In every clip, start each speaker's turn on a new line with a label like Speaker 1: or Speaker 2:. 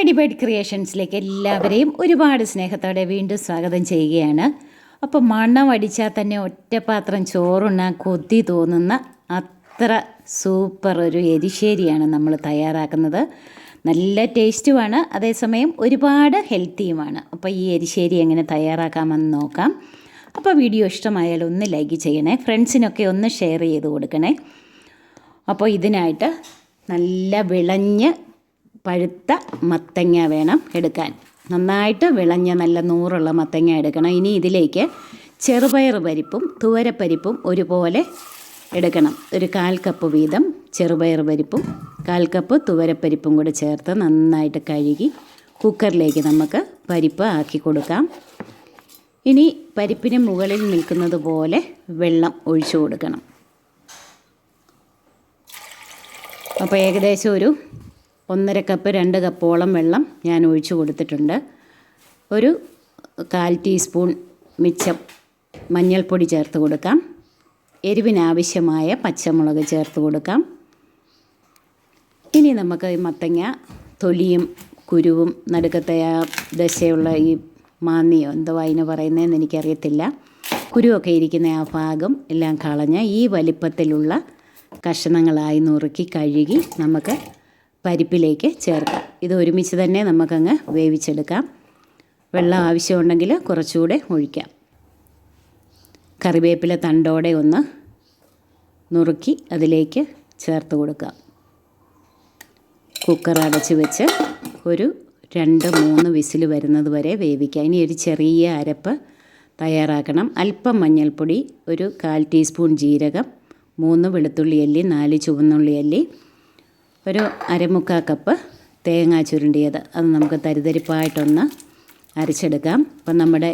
Speaker 1: Bird ക്രിയേഷൻസിലേക്ക് എല്ലാവരെയും ഒരുപാട് സ്നേഹത്തോടെ വീണ്ടും സ്വാഗതം ചെയ്യുകയാണ്. അപ്പോൾ മണം അടിച്ചാൽ തന്നെ ഒറ്റപ്പാത്രം ചോറുണ്ണാൻ കൊതി തോന്നുന്ന അത്ര സൂപ്പർ ഒരു എരിശ്ശേരിയാണ് നമ്മൾ തയ്യാറാക്കുന്നത്. നല്ല ടേസ്റ്റുമാണ്. അതേസമയം ഒരുപാട് ഹെൽത്തിയുമാണ്. അപ്പോൾ ഈ എരിശ്ശേരി എങ്ങനെ തയ്യാറാക്കാമെന്ന് നോക്കാം. അപ്പോൾ വീഡിയോ ഇഷ്ടമായാൽ ഒന്ന് ലൈക്ക് ചെയ്യണേ. ഫ്രണ്ട്സിനൊക്കെ ഒന്ന് ഷെയർ ചെയ്ത് കൊടുക്കണേ. അപ്പോൾ ഇതിനായിട്ട് നല്ല വിളഞ്ഞ് പഴുത്ത മത്തങ്ങ വേണം എടുക്കാൻ. നന്നായിട്ട് വിളഞ്ഞ നല്ല നൂറുള്ള മത്തങ്ങ എടുക്കണം. ഇനി ഇതിലേക്ക് ചെറുപയർ പരിപ്പും തുവരപ്പരിപ്പും ഒരുപോലെ എടുക്കണം. ഒരു കാൽ കപ്പ് വീതം ചെറുപയർ പരിപ്പും കാൽ കപ്പ് തുവരപ്പരിപ്പും കൂടി ചേർത്ത് നന്നായിട്ട് കഴുകി കുക്കറിലേക്ക് നമുക്ക് പരിപ്പ് ആക്കി കൊടുക്കാം. ഇനി പരിപ്പിന് മുകളിൽ നിൽക്കുന്നത് പോലെ വെള്ളം ഒഴിച്ചു കൊടുക്കണം. അപ്പോൾ ഏകദേശം ഒരു ഒന്നര കപ്പ് രണ്ട് കപ്പോളം വെള്ളം ഞാൻ ഒഴിച്ചു കൊടുത്തിട്ടുണ്ട്. ഒരു കാൽ ടീസ്പൂൺ മിച്ചം മഞ്ഞൾപ്പൊടി ചേർത്ത് കൊടുക്കാം. എരിവിനാവശ്യമായ പച്ചമുളക് ചേർത്ത് കൊടുക്കാം. ഇനി നമുക്ക് ഈ മത്തങ്ങ തൊലിയും കുരുവും നടുക്കത്തെ ആ ദശയുള്ള ഈ മാന്നിയോ എന്തോ അതിന് പറയുന്നതെന്ന് എനിക്കറിയത്തില്ല. കുരുവൊക്കെ ഇരിക്കുന്ന ആ ഭാഗം എല്ലാം കളഞ്ഞ് ഈ വലിപ്പത്തിലുള്ള കഷണങ്ങളായി നുറുക്കി കഴുകി നമുക്ക് പരിപ്പിലേക്ക് ചേർക്കാം. ഇത് ഒരുമിച്ച് തന്നെ നമുക്കങ്ങ് വേവിച്ചെടുക്കാം. വെള്ളം ആവശ്യമുണ്ടെങ്കിൽ കുറച്ചുകൂടെ ഒഴിക്കാം. കറിവേപ്പില തണ്ടോടെ ഒന്ന് നുറുക്കി അതിലേക്ക് ചേർത്ത് കൊടുക്കാം. കുക്കർ അടച്ച് വെച്ച് ഒരു രണ്ട് മൂന്ന് വിസിൽ വരുന്നത് വരെ വേവിക്കാം. ഇനി ഒരു ചെറിയ അരപ്പ് തയ്യാറാക്കണം. അല്പം മഞ്ഞൾപ്പൊടി ഒരു കാൽ ടീസ്പൂൺ ജീരകം മൂന്ന് വെളുത്തുള്ളി അല്ലി നാല് ചുവന്നുള്ളി അല്ലി ഒരു അരമുക്കാ കപ്പ് തേങ്ങ ചുരുണ്ടിയത്. അത് നമുക്ക് തരിതരിപ്പായിട്ടൊന്ന് അരച്ചെടുക്കാം. അപ്പം നമ്മുടെ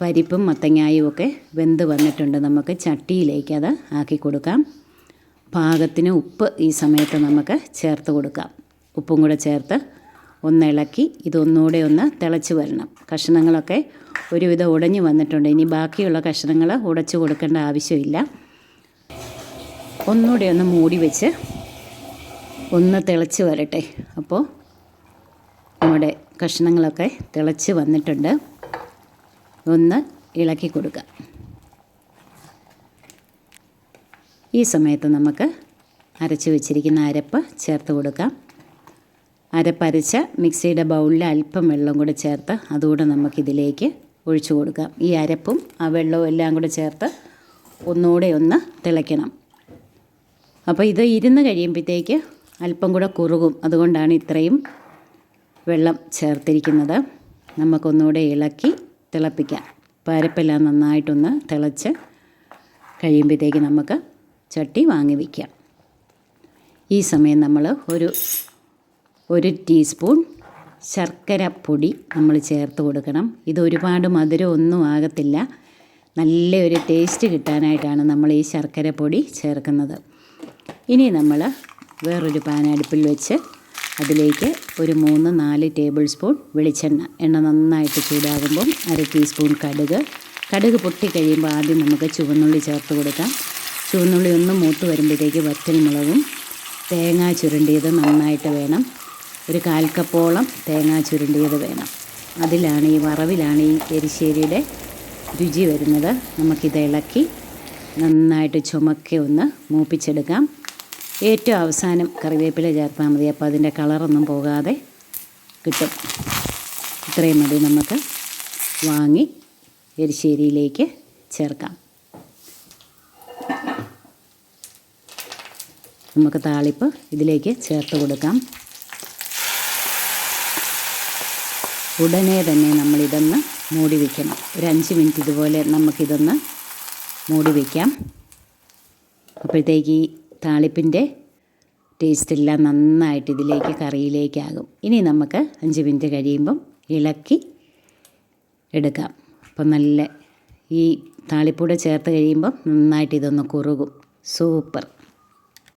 Speaker 1: പരിപ്പും മത്തങ്ങായും ഒക്കെ വെന്ത് വന്നിട്ടുണ്ട്. നമുക്ക് ചട്ടിയിലേക്ക് അത് ആക്കി കൊടുക്കാം. പാകത്തിന് ഉപ്പ് ഈ സമയത്ത് നമുക്ക് ചേർത്ത് കൊടുക്കാം. ഉപ്പും കൂടെ ചേർത്ത് ഒന്ന് ഇളക്കി ഇതൊന്നുകൂടെ ഒന്ന് തിളച്ച് വരണം. കഷ്ണങ്ങളൊക്കെ ഒരുവിധം ഉടഞ്ഞു വന്നിട്ടുണ്ട്. ഇനി ബാക്കിയുള്ള കഷ്ണങ്ങൾ ഉടച്ചു കൊടുക്കേണ്ട ആവശ്യമില്ല. ഒന്നുകൂടെ ഒന്ന് മൂടി വെച്ച് ഒന്ന് തിളച്ച് വരട്ടെ. അപ്പോൾ നമ്മുടെ കഷ്ണങ്ങളൊക്കെ തിളച്ച് വന്നിട്ടുണ്ട്. ഒന്ന് ഇളക്കി കൊടുക്കുക ഈ സമയത്ത് നമുക്ക് അരച്ച് വെച്ചിരിക്കുന്ന അരപ്പ് ചേർത്ത് കൊടുക്കാം. അരപ്പരച്ച മിക്സിയുടെ ബൗളിൽ അല്പം വെള്ളം കൂടെ ചേർത്ത് അതുകൂടെ നമുക്കിതിലേക്ക് ഒഴിച്ചു കൊടുക്കാം. ഈ അരപ്പും ആ വെള്ളവും എല്ലാം കൂടെ ചേർത്ത് ഒന്നുകൂടെ ഒന്ന് തിളയ്ക്കണം. അപ്പോൾ ഇത് ഇരുന്ന് കഴിയുമ്പോഴത്തേക്ക് അല്പം കൂടെ കുറുകും. അതുകൊണ്ടാണ് ഇത്രയും വെള്ളം ചേർത്തിരിക്കുന്നത്. നമുക്കൊന്നുകൂടെ ഇളക്കി തിളപ്പിക്കാം. പരപ്പെല്ലാം നന്നായിട്ടൊന്ന് തിളച്ച് കഴിയുമ്പോഴത്തേക്ക് നമുക്ക് ചട്ടി വാങ്ങി വയ്ക്കാം. ഈ സമയം നമ്മൾ ഒരു ഒരു ടീസ്പൂൺ ശർക്കര പൊടി നമ്മൾ ചേർത്ത് കൊടുക്കണം. ഇത് ഒരുപാട് മധുരം ഒന്നും ആകത്തില്ല. നല്ലൊരു ടേസ്റ്റ് കിട്ടാനായിട്ടാണ് നമ്മൾ ഈ ശർക്കര പൊടി ചേർക്കുന്നത്. ഇനി നമ്മൾ വേറൊരു പാൻ അടുപ്പിൽ വെച്ച് അതിലേക്ക് ഒരു മൂന്ന് നാല് ടേബിൾ സ്പൂൺ വെളിച്ചെണ്ണ. എണ്ണ നന്നായിട്ട് ചൂടാകുമ്പം അര ടീസ്പൂൺ കടുക്. കടുക് പൊട്ടിക്കഴിയുമ്പോൾ ആദ്യം നമുക്ക് ചുവന്നുള്ളി ചേർത്ത് കൊടുക്കാം. ചുവന്നുള്ളി ഒന്ന് മൂത്ത് വരുമ്പോഴത്തേക്ക് വറ്റൽമുളകും തേങ്ങാ ചുരുണ്ടിയത് നന്നായിട്ട് വേണം. ഒരു കാൽക്കപ്പോളം തേങ്ങ ചുരുണ്ടിയത് വേണം. അതിലാണ് ഈ വറവിലാണ് ഈ എരിശ്ശേരിയുടെ രുചി വരുന്നത്. നമുക്കിത് ഇളക്കി നന്നായിട്ട് ചുമക്കി ഒന്ന് മൂപ്പിച്ചെടുക്കാം. ഏറ്റവും അവസാനം കറിവേപ്പില ചേർത്താൽ മതി. അപ്പോൾ അതിന്റെ കളറൊന്നും പോകാതെ കിട്ടും. ഇത്രയും മതി നമുക്ക് വാങ്ങി എരിശ്ശേരിയിലേക്ക് ചേർക്കാം. നമുക്ക് താളിപ്പ് ഇതിലേക്ക് ചേർത്ത് കൊടുക്കാം. ഉടനെ തന്നെ നമ്മളിതൊന്ന് മൂടി വയ്ക്കണം ഒരു അഞ്ച് മിനിറ്റ് ഇതുപോലെ നമുക്കിതൊന്ന് മൂടി വയ്ക്കാം അപ്പോഴത്തേക്ക് ഈ താളിപ്പിന്റെ ടേസ്റ്റെല്ലാം നന്നായിട്ട് ഇതിലേക്ക് കറിയിലേക്കാകും. ഇനി നമുക്ക് അഞ്ച് മിനിറ്റ് കഴിയുമ്പം ഇളക്കി എടുക്കാം. അപ്പം നല്ല ഈ താളിപ്പൂടെ ചേർത്ത് കഴിയുമ്പം നന്നായിട്ട് ഇതൊന്ന് കുറുകും. സൂപ്പർ.